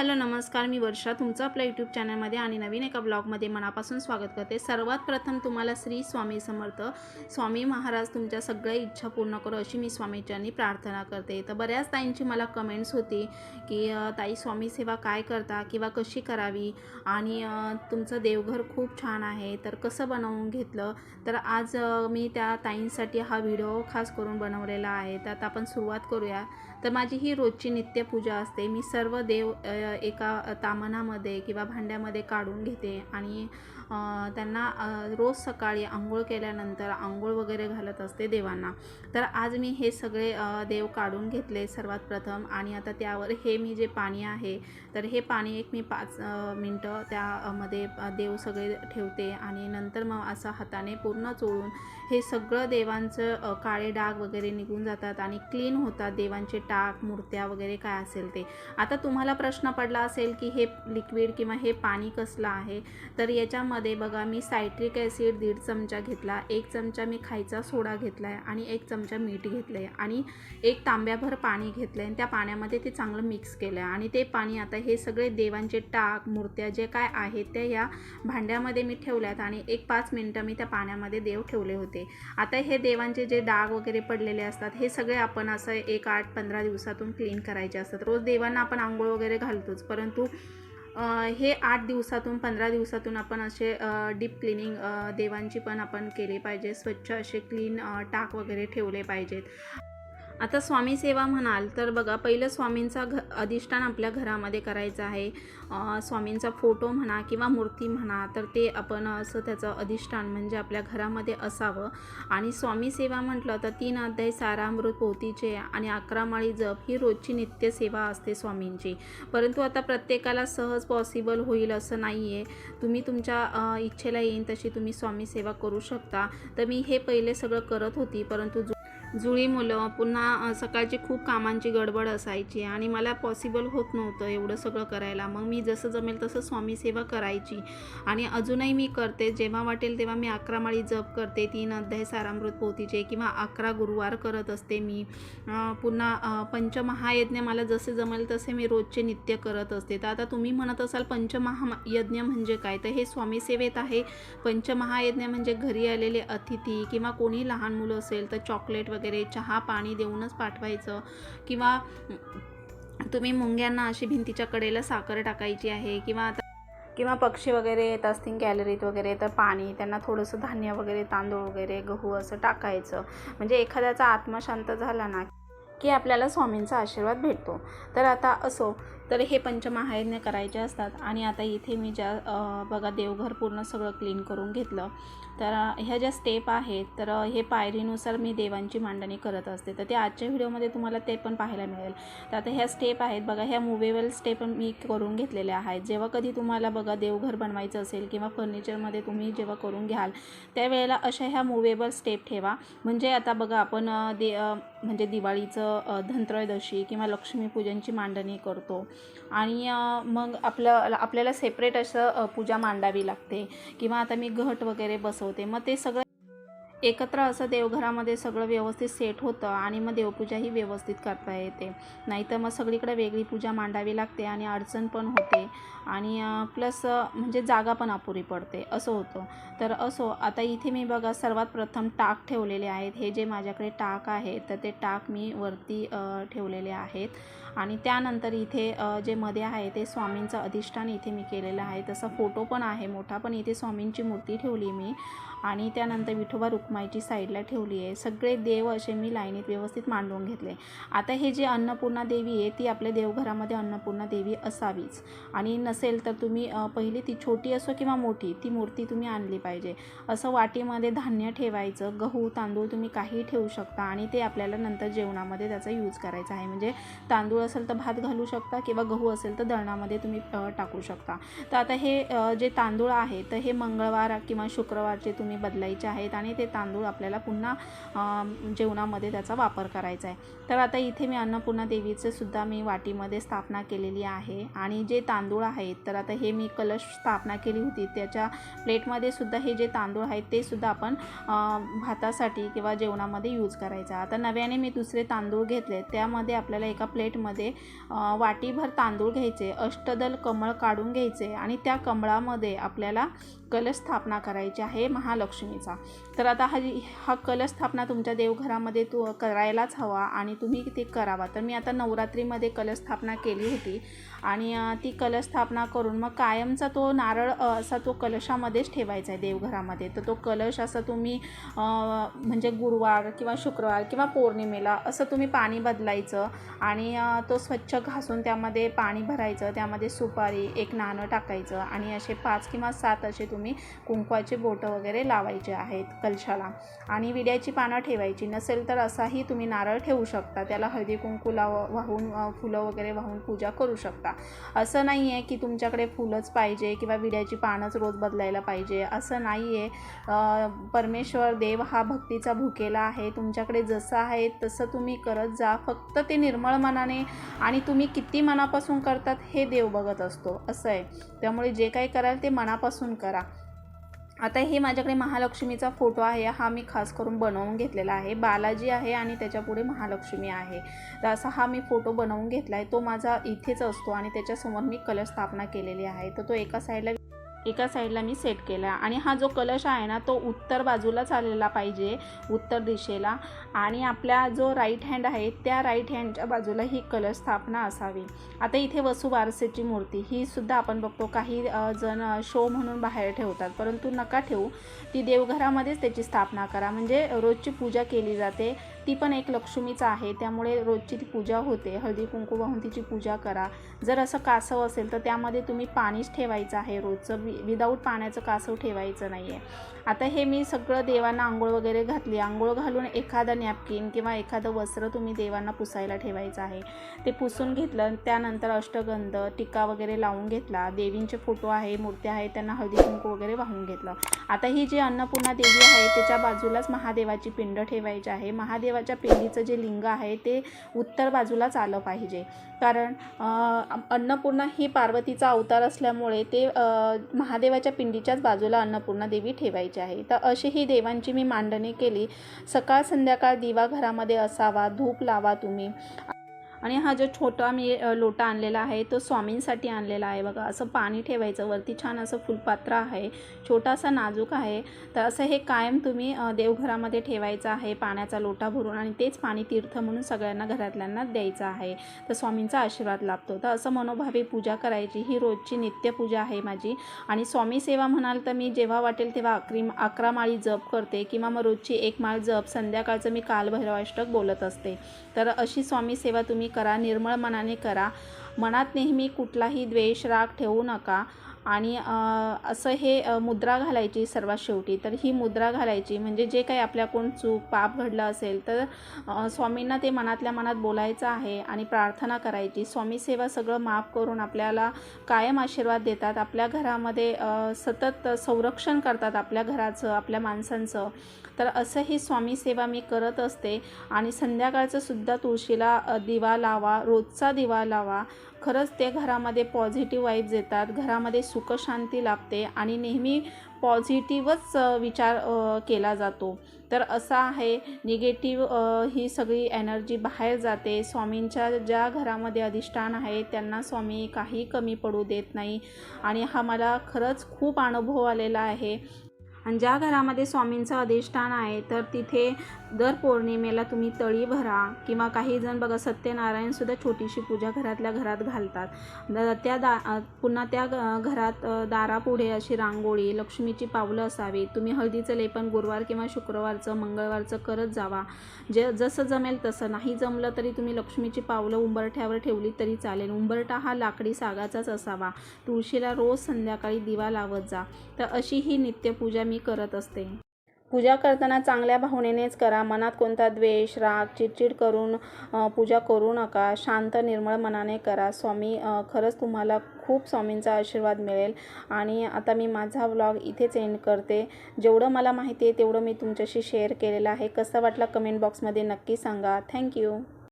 Hello नमस्कार. मी वर्षा तुमचं आपल्या यूट्यूब चॅनलमध्ये आणि नवीन एका ब्लॉगमध्ये मनापासून स्वागत करते. सर्वात प्रथम तुम्हाला श्री स्वामी समर्थ स्वामी महाराज तुमच्या सगळ्या इच्छा पूर्ण करो अशी मी स्वामीच्यांनी प्रार्थना करते. तर बऱ्याच ताईंची मला कमेंट्स होती की ताई स्वामी सेवा काय करता किंवा कशी करावी? आणि तुमचं देवघर खूप छान आहे तर कसं बनवून घेतलं? तर आज मी त्या ताईंसाठी हा व्हिडिओ खास करून बनवलेला आहे. तर आता आपण सुरुवात करूया. तर माझी ही रोजची नित्यपूजा असते. मी सर्व देव एका तामणामध्ये किंवा भांड्यामध्ये काढून घेते आणि त्यांना रोज सकाळी आंघोळ केल्यानंतर आंघोळ वगैरे घालत असते देवांना. तर आज मी हे सगळे देव काढून घेतले सर्वात प्रथम आणि आता त्यावर हे मी जे पाणी आहे तर हे पाणी एक मी पाच मिनटं त्यामध्ये देव सगळे ठेवते आणि नंतर मग असं हाताने पूर्ण चोळून हे सगळं देवांचं काळे डाग वगैरे निघून जातात आणि क्लीन होतात देवांचे टाक मूर्त्या वगैरे काय असेल ते. आता तुम्हाला प्रश्न पडला असेल की हे लिक्विड किंवा हे पाणी कसलं आहे? तर याच्यामध्ये बघा मी सायट्रिक ॲसिड दीड चमचा घेतला एक चमचा मी खायचा सोडा घेतला आहे आणि एक चमचा मीठ घेतलं आहे आणि एक तांब्याभर पाणी घेतलं आहे आणि त्या पाण्यामध्ये ते चांगलं मिक्स केलं आहे आणि ते पाणी आता हे सगळे देवांचे टाक मूर्त्या जे काय आहेत त्या या भांड्यामध्ये मी ठेवल्यात आणि एक पाच मिनटं मी त्या पाण्यामध्ये देव ठेवले होते. आता हे देवांचे जे डाग वगैरे पडलेले असतात हे सगळे आपण असं एक आठ पंधरा दिवसातून क्लीन करायचे असतात. रोज देवांना आपण आंघोळ वगैरे घालतोच परंतु हे आठ दिवसातून पंधरा दिवसातून आपण असे डीप क्लिनिंग देवांची पण आपण केले पाहिजे. स्वच्छ असे क्लीन टाक वगैरे ठेवले पाहिजेत. आता स्वामी सेवा म्हणाल तर बघा पहिलं स्वामींचा घ अधिष्ठान आपल्या घरामध्ये करायचं आहे. स्वामींचा फोटो म्हणा किंवा मूर्ती म्हणा तर ते आपण असं त्याचं अधिष्ठान म्हणजे आपल्या घरामध्ये असावं. आणि स्वामी सेवा म्हटलं तर तीन अध्याय सारामृत पोथीचे आणि अकरा माळी जप ही रोजची नित्य सेवा असते स्वामींची. परंतु आता प्रत्येकाला सहज पॉसिबल होईल असं नाही आहे तुम्ही तुमच्या इच्छेला येईन तशी तुम्ही स्वामी सेवा करू शकता. तर मी हे पहिले सगळं करत होती परंतु जो जुळी मुलं पुन्हा सकाळची खूप कामांची गडबड असायची आणि मला पॉसिबल होत नव्हतं एवढं सगळं करायला. मग मी जसं जमेल तसं स्वामी सेवा करायची आणि अजूनही मी करते. जेव्हा वाटेल तेव्हा मी अकरा माळी जप करते तीन अध्याय सारामृत पोथीचे किंवा अकरा गुरुवार करत असते मी. पुन्हा पंचमहायज्ञ मला जसे जमेल तसे मी रोजचे नित्य करत असते. तर आता तुम्ही म्हणत असाल पंचमहायज्ञ म्हणजे काय? तर हे स्वामी सेवेत आहे. पंचमहायज्ञ म्हणजे घरी आलेले अतिथी किंवा कोणी लहान मुलं असेल तर चॉकलेट वगैरे वगैरे चहा पाणी देऊनच पाठवायचं. किंवा तुम्ही मुंग्यांना अशी भिंतीच्या कडेला साखर टाकायची आहे किंवा आता किंवा पक्षी वगैरे येत असतील गॅलरीत वगैरे तर पाणी त्यांना थोडंसं धान्य वगैरे तांदूळ वगैरे गहू असं टाकायचं. म्हणजे एखाद्याचा आत्मा शांत झाला ना की आपल्याला स्वामींचा आशीर्वाद भेटतो. तर आता असो तर हे पंचमहायज्ञ करायचे असतात आणि आता इथे मी ज्या बघा देवघर पूर्ण सगळं क्लीन करून घेतलं. तर ह्या ज्या स्टेप आहेत तर हे पायरीनुसार मी देवांची मांडणी करत असते. तर ते आजच्या व्हिडिओमध्ये तुम्हाला ते पण पाहायला मिळेल. तर आता ह्या स्टेप आहेत बघा ह्या मुवेबल स्टेप मी करून घेतलेल्या आहेत. जेव्हा कधी तुम्हाला बघा देवघर बनवायचं असेल किंवा फर्निचरमध्ये तुम्ही जेव्हा करून घ्याल त्यावेळेला अशा ह्या मुवेबल स्टेप ठेवा. म्हणजे आता बघा आपण दे म्हणजे दिवाळीचं धनत्रयोदशी किंवा लक्ष्मीपूजनची मांडणी करतो. आणि मग आपलं आपल्याला सेपरेट असं पूजा मांडावी लागते. किंवा आता मी घट वगैरे बसवते. मग ते सगळं एकत्र असं देवघरामध्ये सगळं व्यवस्थित सेट होतं आणि मग देवपूजाही व्यवस्थित करता येते. नाहीतर मग सगळीकडे वेगळी पूजा मांडावी लागते आणि अडचण पण होते. आणि प्लस म्हणजे जागा पण अपुरी पडते. असं होतं. तर असो आता इथे मी बघा सर्वात प्रथम टाक ठेवलेले आहेत. हे जे माझ्याकडे टाक आहेत तर ते टाक मी वरती ठेवलेले आहेत. आणि त्यानंतर इथे जे मध्ये आहे ते स्वामींचं अधिष्ठान इथे मी केलेलं आहे. तसा फोटो पण आहे मोठा पण इथे स्वामींची मूर्ती ठेवली मी. आणि त्यानंतर विठोबा रुक्माईची साईडला ठेवली आहे. सगळे देव असे मी लाईनीत व्यवस्थित मांडून घेतले. आता हे जे अन्नपूर्णा देवी आहे ती आपल्या देवघरामध्ये अन्नपूर्णा देवी असावीच. आणि नसेल तर तुम्ही पहिली ती छोटी असो किंवा मोठी ती मूर्ती तुम्ही आणली पाहिजे. असं वाटीमध्ये धान्य ठेवायचं गहू तांदूळ तुम्ही काही ठेवू शकता आणि ते आपल्याला नंतर जेवणामध्ये त्याचा यूज करायचा आहे. म्हणजे तांदूळ असेल तर भात घालू शकता किंवा गहू असेल तर दळणामध्ये तुम्ही टाकू शकता. तर आता हे जे तांदूळ आहे तर हे मंगळवार किंवा शुक्रवारचे तुम्ही बदलायचे आहेत आणि ते तांदूळ आपल्याला पुन्हा जेवणामध्ये त्याचा वापर करायचा आहे. तर आता इथे मी अन्नपूर्णा देवीचं सुद्धा मी वाटीमध्ये स्थापना केलेली आहे आणि जे तांदूळ आहेत तर आता हे मी कलश स्थापना केली होती. त्याच्या प्लेटमध्ये सुद्धा हे जे तांदूळ आहेत ते सुद्धा आपण भातासाठी किंवा जेवणामध्ये यूज करायचा. आता नव्याने मी दुसरे तांदूळ घेतले त्यामध्ये आपल्याला एका प्लेटमध्ये वाटीभर तांदूळ घ्यायचे अष्टदल कमळ काढून घ्यायचे आणि त्या कमळामध्ये आपल्याला कलश स्थापना करायची आहे. लक्ष्मीचा. तर आता हा हा कलश स्थापना तुमच्या देवघरामध्ये तू करायलाच हवा आणि तुम्ही ते करावा. तर मी आता नवरात्रीमध्ये कलश स्थापना केली होती आणि ती कलश स्थापना करून मग कायमचा तो नारळ असा तो कलशामध्येच ठेवायचा आहे देवघरामध्ये. तर तो कलश असा तुम्ही म्हणजे गुरुवार किंवा शुक्रवार किंवा पौर्णिमेला असं तुम्ही पाणी बदलायचं आणि तो स्वच्छ घासून त्यामध्ये पाणी भरायचं त्यामध्ये सुपारी एक नाणं टाकायचं आणि असे पाच किंवा सात असे तुम्ही कुंकवाचे बोटं वगैरे लावायचे आहेत कलशाला. आणि विड्याची पानं ठेवायची. नसेल तर असाही तुम्ही नारळ ठेवू शकता. त्याला हळदी कुंकू लाव वाहून फुलं वगैरे वाहून पूजा करू शकता. असं नाही आहे की तुमच्याकडे फुलंच पाहिजे किंवा विड्याची पानंच रोज बदलायला पाहिजे. असं नाही आहे परमेश्वर देव हा भक्तीचा भुकेला आहे. तुमच्याकडे जसं आहे तसं तुम्ही करत जा. फक्त ते निर्मळ मनाने आणि तुम्ही किती मनापासून करतात हे देव बघत असतो. असं आहे. त्यामुळे जे काही कराल ते मनापासून करा. आता हे माझ्याकडे महालक्ष्मीचा फोटो आहे. हा मी खास करून बनवून घेतलेला आहे. बालाजी आहे आणि त्याच्यापुढे महालक्ष्मी आहे. तर असा हा मी फोटो बनवून घेतला आहे तो माझा इथेच असतो आणि त्याच्यासमोर मी कलर स्थापना केलेली आहे. तर तो एका साईडला एका साईडला मी सेट केला आणि हा जो कलश आहे ना तो उत्तर बाजूलाच आलेला पाहिजे उत्तर दिशेला. आणि आपल्या जो राईट हँड आहे त्या राईट हँडच्या बाजूला ही कलश स्थापना असावी. आता इथे वसुबारसेची मूर्ती ही सुद्धा आपण बघतो काही जण शो म्हणून बाहेर ठेवतात. परंतु नका ठेवू ती देवघरामध्येच त्याची स्थापना करा. म्हणजे रोजची पूजा केली जाते ती पण एक लक्ष्मीच आहे त्यामुळे रोजची ती पूजा होते. हळदी कुंकू वाहून तिची पूजा करा. जर असं कासव असेल तर त्यामध्ये तुम्ही पाणीच ठेवायचं आहे रोजचं. वि विदाऊट पाण्याचं कासव ठेवायचं नाही आहे आता हे मी सगळं देवांना आंघोळ वगैरे घातली. आंघोळ घालून एखादा नॅपकिन किंवा एखादं वस्त्र तुम्ही देवांना पुसायला ठेवायचं आहे. ते पुसून घेतलं त्यानंतर अष्टगंध टिका वगैरे लावून घेतला. देवींचे फोटो आहे मूर्त्या आहे त्यांना हळदी कुंकू वगैरे वाहून घेतलं. आता ही जी अन्नपूर्णा देवी आहे त्याच्या बाजूलाच महादेवाची पिंड ठेवायची आहे. महादेवाच्या पिंडीचं जे लिंग आहे ते उत्तर बाजूलाच आलं पाहिजे. कारण अन्नपूर्णा ही पार्वतीचा अवतार असल्यामुळे ते महादेवाच्या पिंडीच्याच बाजूला अन्नपूर्णा देवी ठेवायची आहे. तर अशी ही देवांची मी मांडणी केली. सकाळ संध्याकाळ दिवा घरामध्ये असावा धूप लावा तुम्ही. आणि हा जो छोटा मी लोटा आणलेला आहे तो स्वामींसाठी आणलेला आहे. बघा असं पाणी ठेवायचं वरती छान असं फुलपात्र आहे छोटासा नाजूक आहे. तर असं हे कायम तुम्ही देवघरामध्ये ठेवायचं आहे पाण्याचा लोटा भरून आणि तेच पाणी तीर्थ म्हणून सगळ्यांना घरातल्यांना द्यायचं आहे. तर स्वामींचा आशीर्वाद लाभतो. तर असं मनोभावे पूजा करायची ही रोजची नित्यपूजा आहे माझी. आणि स्वामी सेवा म्हणाल तर मी जेव्हा वाटेल तेव्हा अकरी अकरा माळी जप करते किंवा मग रोजची एक माळ जप संध्याकाळचं मी कालभैरवाष्टक बोलत असते. तर अशी स्वामी सेवा तुम्ही करा निर्मळ मनाने करा. मनात नेहमी कुठलाही द्वेष राग ठेवू नका. आणि असं हे मुद्रा घालायची सर्वात शेवटी. तर ही मुद्रा घालायची म्हणजे जे काही आपल्याकडून चूक पाप घडलं असेल तर स्वामींना ते मनातल्या मनात बोलायचं आहे आणि प्रार्थना करायची. स्वामी सेवा सगळं माफ करून आपल्याला कायम आशीर्वाद देतात. आपल्या घरामध्ये सतत संरक्षण करतात आपल्या घराचं आपल्या माणसांचं. तर असं ही स्वामी सेवा मी करत असते. आणि संध्याकाळचं सुद्धा तुळशीला दिवा लावा रोजचा दिवा लावा. खरंच ते घरामध्ये पॉझिटिव्ह वाईब्स येतात. घरामध्ये सुखशांती लाभते आणि नेहमी पॉझिटिव्हच विचार केला जातो. तर असा आहे. निगेटिव्ह ही सगळी एनर्जी बाहेर जाते. स्वामींच्या ज्या घरामध्ये अधिष्ठान आहे त्यांना स्वामी काही कमी पडू देत नाही. आणि हा मला खरंच खूप अनुभव आलेला आहे. आणि ज्या घरामध्ये स्वामींचं अधिष्ठान आहे तर तिथे दर पौर्णिमेला तुम्ही तळी भरा किंवा काही जण बघा सत्यनारायणसुद्धा छोटीशी पूजा घरातल्या घरात घालतात. द- त्या दा पुन्हा त्या घरात दारापुढे अशी रांगोळी लक्ष्मीची पावलं असावी तुम्ही हळदीचं लेपन गुरुवार किंवा शुक्रवारचं मंगळवारचं करत जावा. जे जसं जमेल तसं. नाही जमलं तरी तुम्ही लक्ष्मीची पावलं उंबरठ्यावर ठेवली तरी चालेल. उंबरठा हा लाकडी सागाचाच असावा. तुळशीला रोज संध्याकाळी दिवा लावत जा. तर अशी ही नित्यपूजा मी करत असते. पूजा करताना चांगल्या भावनेनेच करा. मनात कोणता द्वेष राग चिडचिड करून पूजा करू नका. शांत निर्मळ मनाने करा. स्वामी खरंच तुम्हाला खूप स्वामींचा आशीर्वाद मिळेल. आणि आता मी माझा व्लॉग इथेच एंड करते. जेवढं मला माहिती आहे तेवढं मी तुमच्याशी शेअर केलेलं आहे. कसं वाटलं कमेंट बॉक्समध्ये नक्की सांगा. थँक्यू